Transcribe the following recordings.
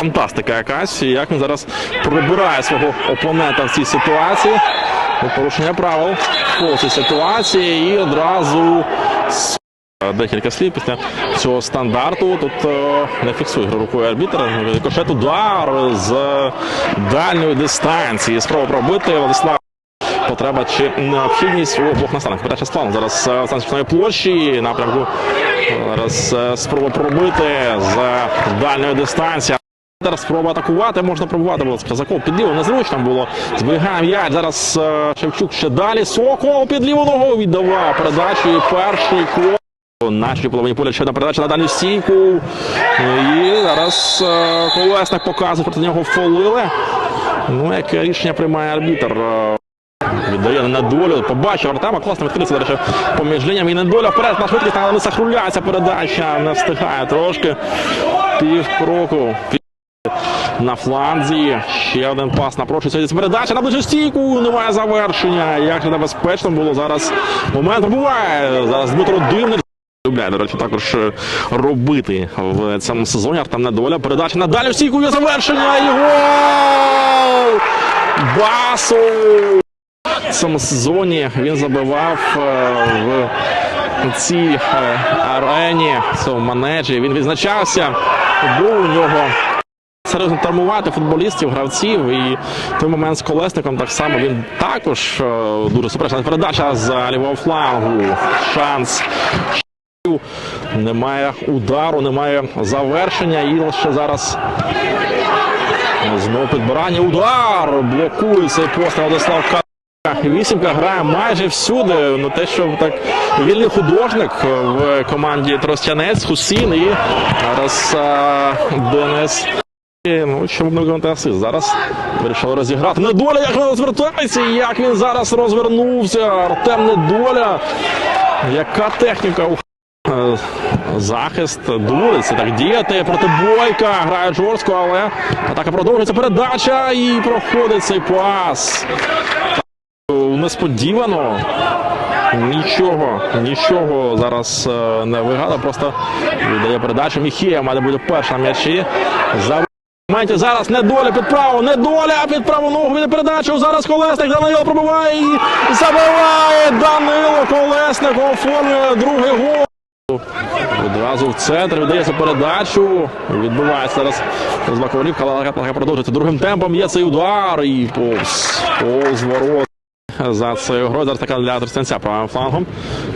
Фантастика якась. Як він зараз прибирає свого опонента в цій ситуації. Ну, Порушення правил по цій ситуації і одразу декілька слів після цього стандарту. Тут е, не фіксує гру рукою арбітра. Рикошет удар з дальньої дистанції. Спроба пробити Владислав. Потреба чи необхідність у обох настанах. Передача з. Зараз е, станційної площі напрямку. Зараз е, спроба пробити з дальньої дистанції. Спроба атакувати, можна пробувати, бо Казаков під ліву незручно було. Зберігає м'яч. Зараз е, Шевчук ще далі. Сокол під ліву ногу віддавав передачу. І перший кол. Нашій половині поля ще одна передача на дальню стійку. І зараз е, Колесник показує, проти нього фолили. Ну, яке рішення приймає арбітр. Е, Віддає на долю. Побачив Артема. Класно відкрився, до речі, поміж лініями. І недоля вперед на швидкість, але не сахруляється передача. Не встигає трошки. Пів кроку. На фланзі. Ще один пас напрошується. Передача на ближню стійку. Немає завершення. Як же небезпечно було зараз. Момент буває. Зараз Дмитро Дивник. Любляє, до речі, також е, робити в цьому сезоні. Артем Недоля. Передача на дальню стійку. Завершення. І гол! Басу! В цьому сезоні він забивав е, в цій е, арені, в цьому манежі. Він відзначався. Був у нього серйозно травмувати футболістів, гравців. І той момент з колесником так само він також е, дуже суперечна передача з лівого флангу. Шанс. Немає удару, немає завершення. І лише зараз знову підбирання. Удар! Блокує цей постріл Владислав Ка. Вісімка грає майже всюди. Ну те, що так вільний художник в команді Тростянець, Хусін і зараз а, Денис. Ну, чому б не виконати? Зараз вирішили розіграти. Недоля, як він розвертається, як він зараз розвернувся. Артем Недоля. Яка техніка у Захист дуриться так діяти проти бойка. Грає жорстко, але атака продовжується. Передача і проходить цей пас. Несподівано. Нічого, нічого зараз е, не вигадав. Просто віддає передачу. Міхія має бути перша м'ячі. Моменті зараз недоля під праву, недоля під праву ногу від передачу. Зараз колесник Данило пробиває і забиває Данило Колесник оформлює другий гол. Одразу в центр віддається передачу. Відбувається зараз злаковолівка, але атака продовжується. Другим темпом є цей удар і повз, повз ворот. За цією грою зараз така для Тростянця правим флангом.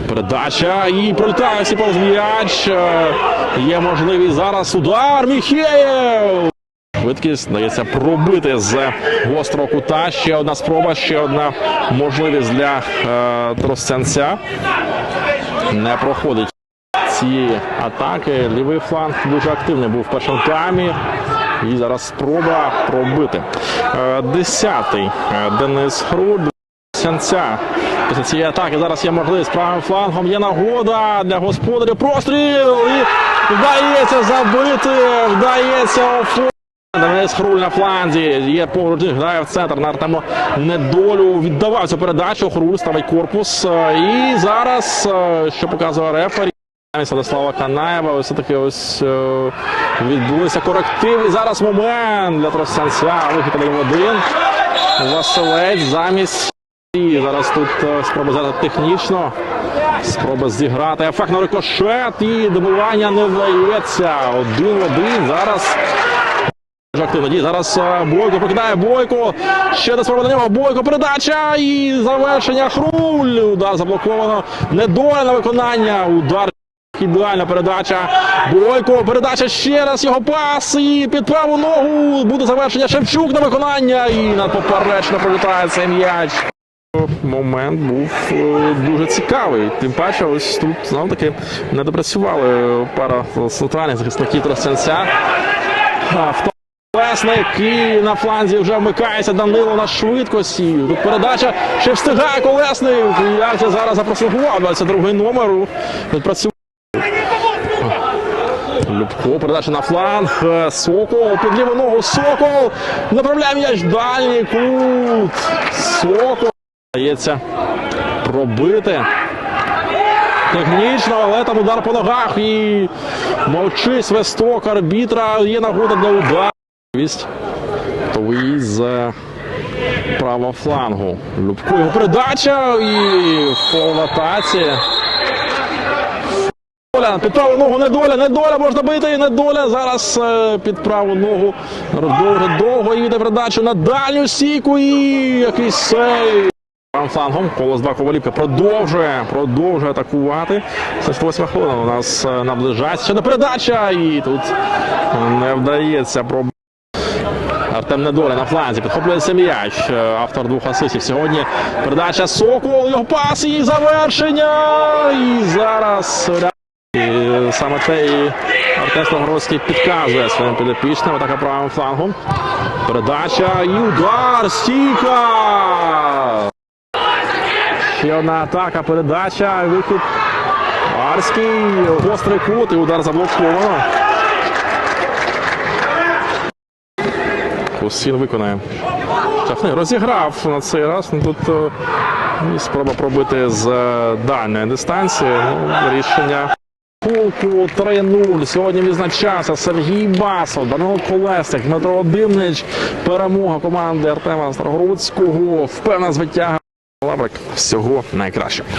Передача і пролітає всі повз м'яч. Е, Є можливість зараз удар. Міхеєв. Швидкість дається пробити з гострого кута. Ще одна спроба, ще одна можливість для е, Тростянця. Не проходить цієї атаки. Лівий фланг дуже активний був в першому таймі. І зараз спроба пробити. Е, Десятий е, Денис Хруль. Сянця. Після цієї атаки зараз є можливість правим флангом. Є нагода для господарів. Простріл! І вдається забити. Вдається оформити. Денис Хруль на фланзі. Є поруч, грає в центр на Артему недолю. Віддавав передачу. Хруль ставить корпус. І зараз, е, що показує рефері. Замість Канаєва, ось таки ось е, відбулися корективи. Зараз момент для Тростянця. Вихід один в один. Василець замість. І зараз тут е, спроба зараз технічно. Спроба зіграти. Ефектно рикошет і добивання не вдається. Один в один. Зараз Активно. Зараз е, Бойко покидає Бойко. Ще не спроба на нього. Бойко передача і завершення. Хруль. Удар заблоковано. Недоля на виконання. Удар. Ідеальна передача. Бойко. Передача ще раз. Його пас. І під праву ногу буде завершення. Шевчук на виконання. І надпоперечно пролітає цей м'яч. Момент був е, дуже цікавий. Тим паче, ось тут знов таки не допрацювали пара центральних захисників Тростянця. А, Колесник і на фланзі вже вмикається Данило на швидкості. Тут передача ще встигає колесник. Як це зараз запрослугував 22 номер. Тут працює. Любко, передача на фланг. Сокол, під ліву ногу. Сокол. Направляє м'яч дальній кут. Сокол. Дається пробити. Технічно, але там удар по ногах і мовчить свисток арбітра. Є нагода для удару. Товий з правого флангу. Любко його передача і в атаці. Під праву ногу, не доля, не доля, можна бити, не доля. Зараз е, під праву ногу. Довго, довго йде передачу на дальню стійку і якийсь. Правим флангом колос 2 Ковалівка продовжує, продовжує атакувати. 68 хвилина у нас е, наближається. Ще не передача і тут не вдається про Артем Недоля на фланзі підхоплюється м'яч. Е, Автор двох асистів. Сьогодні передача Сокол, його пас і завершення. І зараз і саме це і Артем Славгородський підказує своїм підопічним. Атака правим флангом. Передача і удар. Стійка. Ще одна атака, передача, вихід. Арський, гострий кут і удар заблоковано. Хусін виконає. Шафний розіграв на цей раз. Ну, Тут е, і спроба пробити з е, дальньої дистанції. Ну, рішення. Кулку 3-0. Сьогодні відзначався Сергій Басов, Данило Колесник, Дмитро Димнич. Перемога команди Артема Старогородського. Впевнена звитяга. Лаврик всього найкращого.